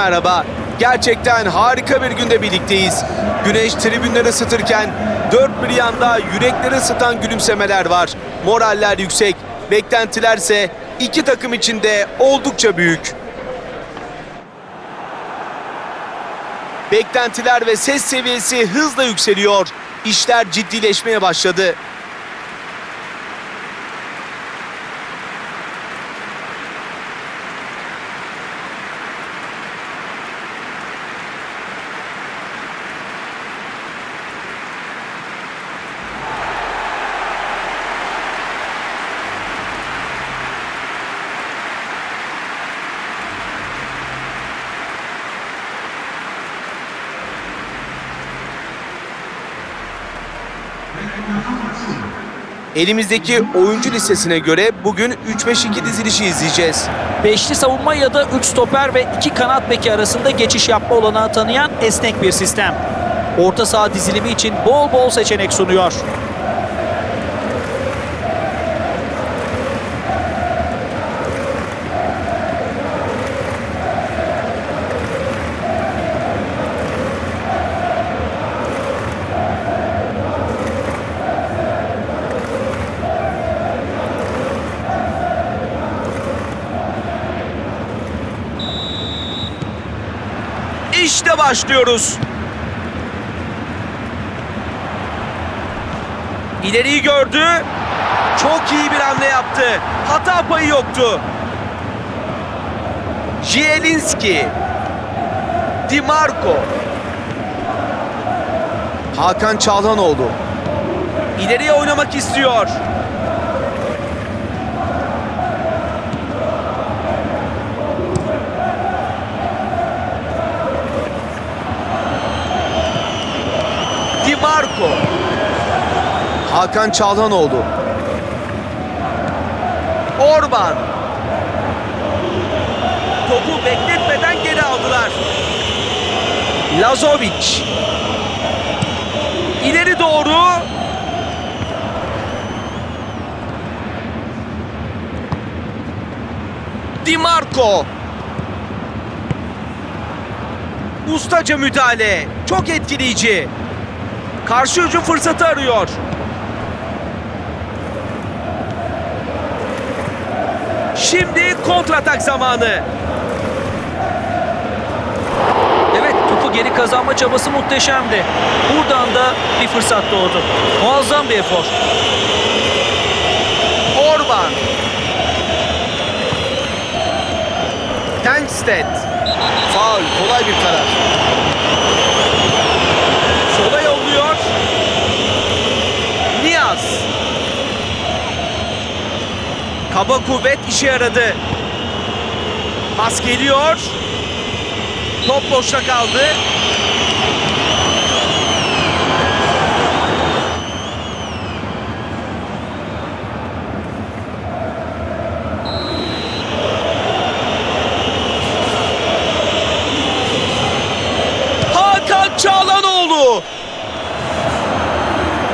merhaba. Gerçekten harika bir günde birlikteyiz. Güneş tribünleri ısıtırken dört bir yanda yürekleri ısıtan gülümsemeler var. Moraller yüksek, beklentilerse iki takım için de oldukça büyük. Beklentiler ve ses seviyesi hızla yükseliyor. İşler ciddileşmeye başladı. Elimizdeki oyuncu listesine göre bugün 3-5-2 dizilişi izleyeceğiz. Beşli savunma ya da 3 stoper ve 2 kanat beki arasında geçiş yapma olanağı tanıyan esnek bir sistem. Orta saha dizilimi için bol bol seçenek sunuyor. İşte başlıyoruz. İleriyi gördü. Çok iyi bir hamle yaptı. Hata payı yoktu. Zielinski. Di Marco. Hakan Çalhanoğlu. İleriye oynamak istiyor. Marco. Hakan Çalhanoğlu. Orban. Topu bekletmeden geri aldılar. Lazovic. İleri doğru. Di Marco. Ustaca müdahale. Çok etkileyici. Karşı hücum fırsatı arıyor. Şimdi kontratak zamanı. Evet topu geri kazanma çabası muhteşemdi. Buradan da bir fırsat doğdu. Muazzam bir efor. Orban. Tankstedt. Faul. Kolay bir karar. Sola yolluyor. Niyaz. Kaba kuvvet işe yaradı. Pas geliyor. Top boşta kaldı. Hakan Çağlanoğlu.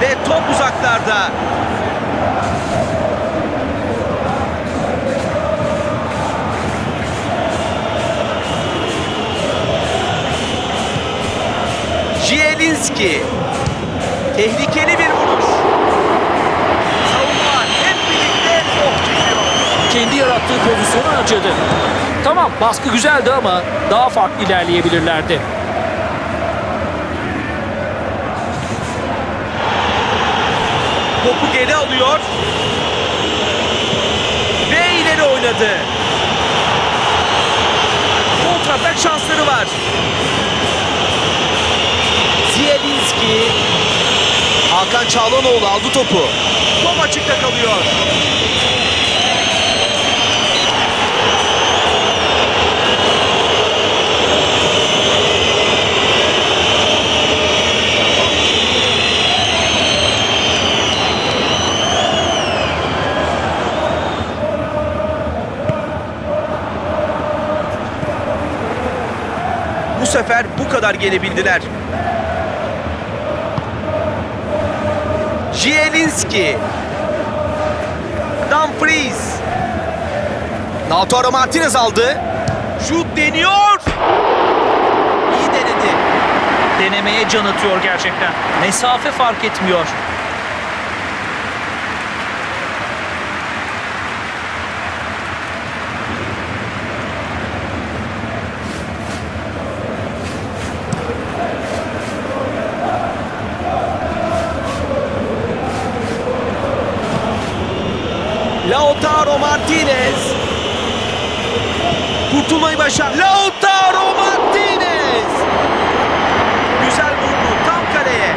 Ve top uzaklarda. Zielinski. Tehlikeli bir vuruş. Savunma hep birlikte çekiyor. Kendi yarattığı pozisyonu harcadı. Tamam baskı güzeldi ama daha farklı ilerleyebilirlerdi. Topu geri alıyor. Ve ileri oynadı. Kontratak şansları var. Zielinski. Hakan Çağlanoğlu aldı topu. Top açıkta kalıyor. Bu sefer bu kadar gelebildiler. Zielinski. Dumfries. Lautaro Martinez aldı. Şut deniyor. İyi denedi. Denemeye can atıyor gerçekten. Mesafe fark etmiyor. Başar. Lautaro Martinez. Güzel vurdu tam kaleye.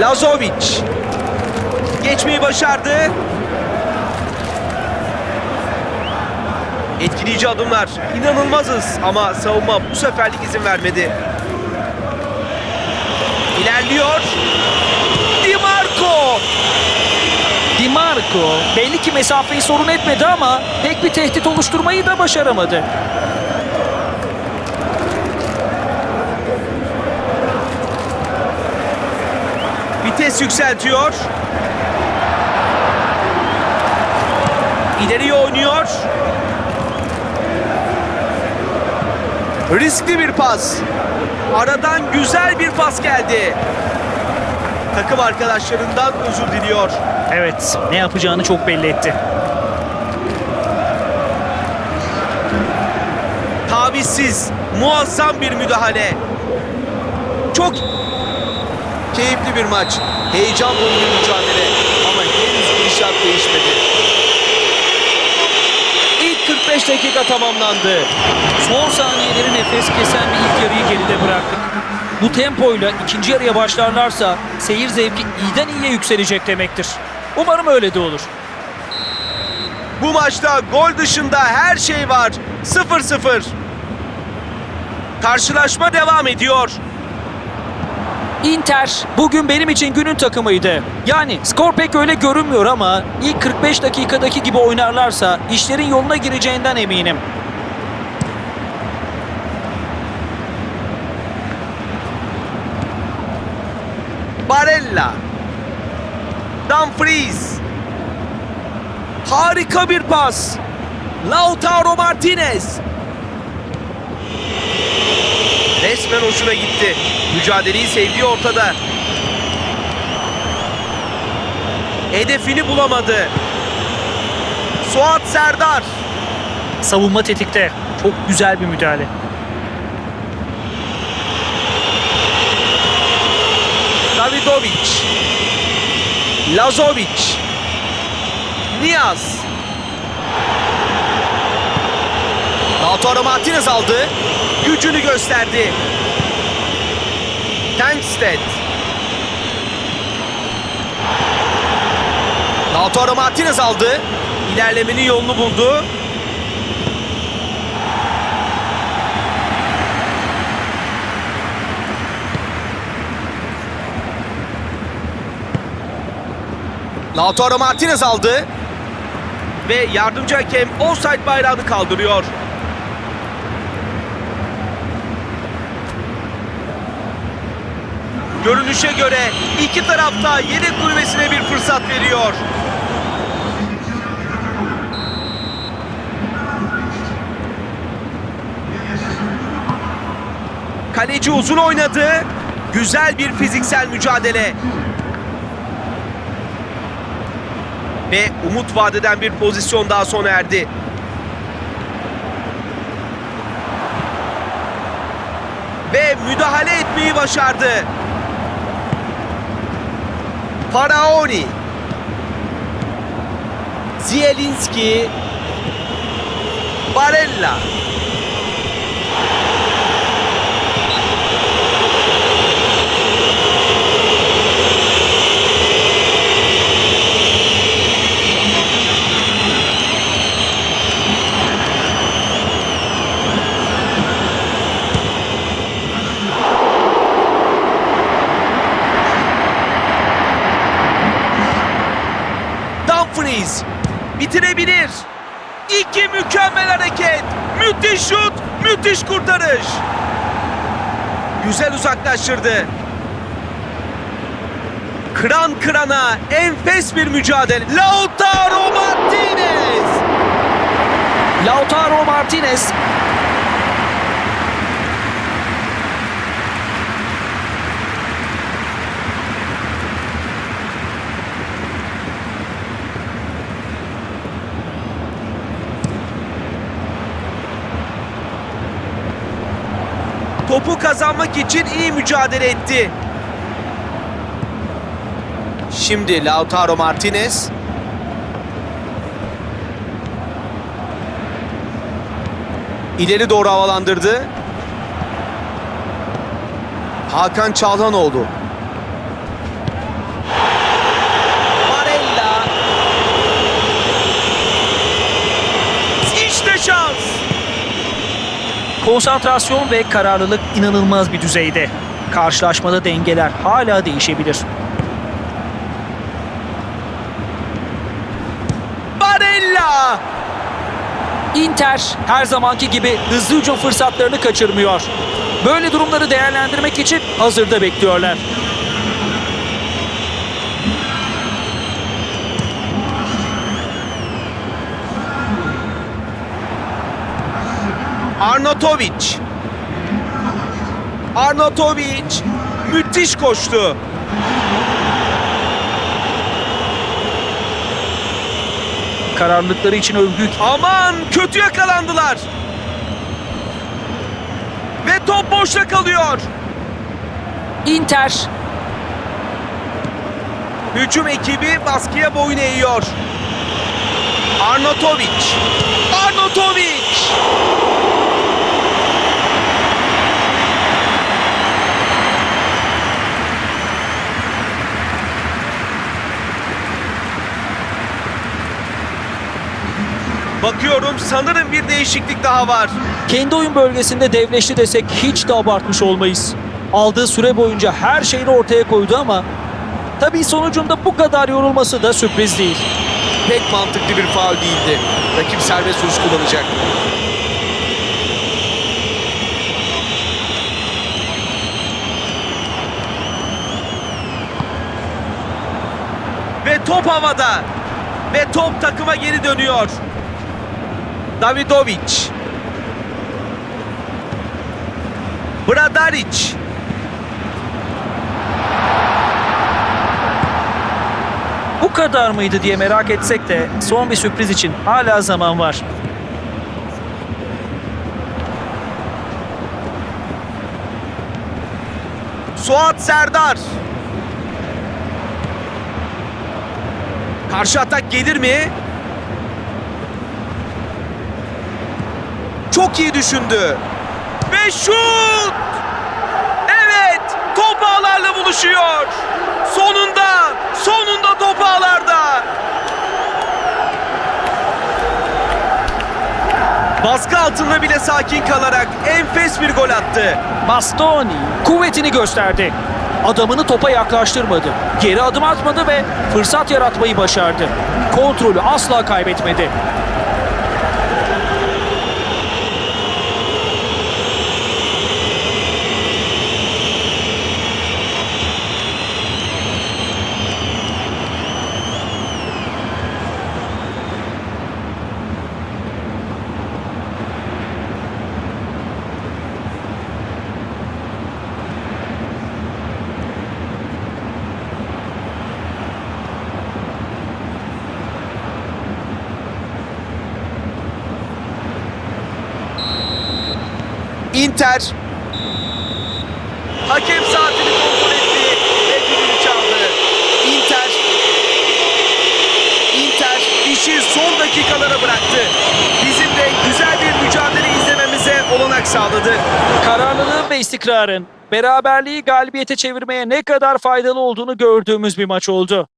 Lazovic. Geçmeyi başardı. Etkileyici adımlar. İnanılmazız ama savunma bu seferlik izin vermedi. İlerliyor. Di Marco. Belli ki mesafeyi sorun etmedi ama pek bir tehdit oluşturmayı da başaramadı. Vites yükseltiyor. İleriye oynuyor. Riskli bir pas. Aradan güzel bir pas geldi. Takım arkadaşlarından özür diliyor. Evet ne yapacağını çok belli etti. Tavizsiz, muazzam bir müdahale. Çok keyifli bir maç. Heyecan dolu bir mücadele. Ama henüz gidişat değişmedi. İlk 45 dakika tamamlandı. Son saniyeleri nefes kesen bir ilk yarıyı geride bıraktık. Bu tempoyla ikinci yarıya başlarlarsa seyir zevki iyiden iyiye yükselecek demektir. Umarım öyle de olur. Bu maçta gol dışında her şey var. 0-0. Karşılaşma devam ediyor. Inter bugün benim için günün takımıydı. Yani skor pek öyle görünmüyor ama ilk 45 dakikadaki gibi oynarlarsa işlerin yoluna gireceğinden eminim. Barella. Dumfries. Harika bir pas. Lautaro Martinez. Resmen hoşuna gitti. Mücadeleyi sevdiği ortada. Hedefini bulamadı. Suat Serdar. Savunma tetikte. Çok güzel bir müdahale. Davidovic. Lazovic. Niaz. Lautaro Martinez aldı. Gücünü gösterdi. Tankstedt. Lautaro Martinez aldı. İlerlemenin yolunu buldu. Lautaro Martinez aldı. Ve yardımcı hakem offside bayrağını kaldırıyor. Görünüşe göre iki tarafta yedek kulübesine bir fırsat veriyor. Kaleci uzun oynadı. Güzel bir fiziksel mücadele. Ve umut vadeden bir pozisyon daha sona erdi. Ve müdahale etmeyi başardı. Faraoni. Zielinski. Barella. Dumfries bitirebilir. İki mükemmel hareket. Müthiş şut, müthiş kurtarış. Güzel uzaklaştırdı. Kıran kırana enfes bir mücadele. Lautaro Martinez. Martinez. Topu kazanmak için iyi mücadele etti. Şimdi Lautaro Martinez. İleri doğru havalandırdı. Hakan Çalhanoğlu. Barella. İşte şans. Konsantrasyon ve kararlılık inanılmaz bir düzeyde. Karşılaşmada dengeler hala değişebilir. Barella. Inter her zamanki gibi hızlı hücum fırsatlarını kaçırmıyor. Böyle durumları değerlendirmek için hazırda bekliyorlar. Arnautovic. Arnautovic müthiş koştu. Kararlılıkları için övgü Aman kötü yakalandılar. Ve top boşta kalıyor. Inter Hücum ekibi baskıya boyun eğiyor. Arnautovic. Arnautovic. Bakıyorum sanırım bir değişiklik daha var. kendi oyun bölgesinde devleşti desek hiç de abartmış olmayız. Aldığı süre boyunca her şeyini ortaya koydu ama tabii sonucunda bu kadar yorulması da sürpriz değil. Pek mantıklı bir faul değildi. Rakip serbest vuruş kullanacak. Ve top havada. Ve top takıma geri dönüyor. Davidovic. Bradaric. Bu kadar mıydı diye merak etsek de son bir sürpriz için hala zaman var. Suat Serdar. Karşı atak gelir mi? Çok iyi düşündü. Ve şut! Evet, top ağlarla buluşuyor. Sonunda, sonunda top ağlarda. Baskı altında bile sakin kalarak enfes bir gol attı. Bastoni kuvvetini gösterdi. Adamını topa yaklaştırmadı. Geri adım atmadı ve fırsat yaratmayı başardı. Kontrolü asla kaybetmedi. Inter hakem saatini kontrol etti ve düdüğünü çaldı. Inter Inter işi son dakikalara bıraktı. Bizim de güzel bir mücadele izlememize olanak sağladı. Kararlılığın ve istikrarın beraberliği galibiyete çevirmeye ne kadar faydalı olduğunu gördüğümüz bir maç oldu.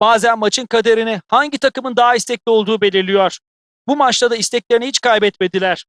Bazen maçın kaderini hangi takımın daha istekli olduğu belirliyor. Bu maçta da isteklerini hiç kaybetmediler.